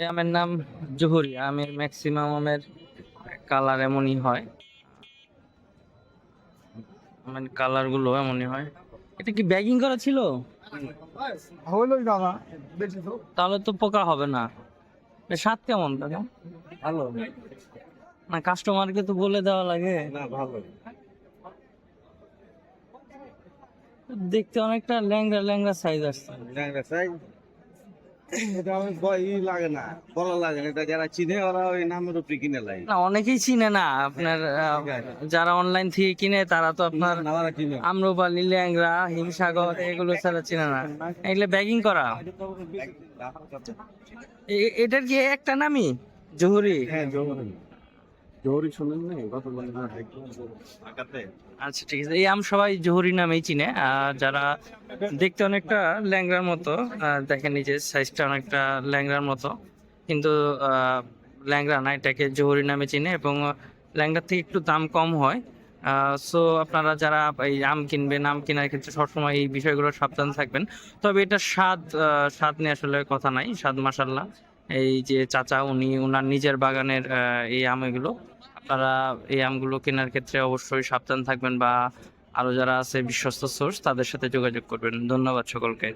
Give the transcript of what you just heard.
এই আমের নাম জহুরি আমের ম্যাক্সিমাম আমের কালার এমনই হয়। আমের কালারগুলো এমনই হয়। এটা কি ব্যাগিং করা ছিল? হলো তাহলে তো পোকা হবে না। স্বাদ কেমন দাদা? ভালো। না কাস্টমারকে তো বলে দেওয়া লাগে। না ভালো। দেখতে অনেকটা ল্যাংড়া ল্যাংড়া সাইজ আসছে। ল্যাংড়া চাই এটা ভয় লাগে না বলা লাগে না। এটা যারা চিনে ওরা ওই নামের উপরে কিনে লাগে না অনেকেই চিনে না আপনার যারা অনলাইন থেকে কিনে তারা তো আপনার আম্রপালি ল্যাংরা হিমসাগর এগুলো ছাড়া চিনে না। এগুলো ব্যাগিং করা। এটার কি একটা নামই? জহুরি? হ্যাঁ জহরি। জহরি শুনেন না কত বলে না। আকাতে আচ্ছা ঠিক আছে। এই আম সবাই জহুরি নামেই চিনে। যারা দেখতে অনেকটা ল্যাংড়ার মতো দেখেন সাইজটা অনেকটা ল্যাংড়ার মতো। কিন্তু ল্যাংড়া না এটাকে জহুরি নামে চিনে এবং ল্যাংড়ার থেকে একটু দাম কম হয়। সো আপনারা যারা এই আম কিনবেন আম কেনার ক্ষেত্রে সবসময় এই বিষয়গুলো সাবধান থাকবেন। তবে এটা স্বাদ আহ, স্বাদ নিয়ে আসলে কথা নাই স্বাদ মাসাল্লাহ এই যে চাচা, উনি ওনার নিজের বাগানের এই আম এগুলো। আপনারা এই আমগুলো কেনার ক্ষেত্রে অবশ্যই সাবধান থাকবেন বা আরও যারা আছে বিশ্বস্ত সোর্স তাদের সাথে যোগাযোগ করবেন। ধন্যবাদ সকলকে।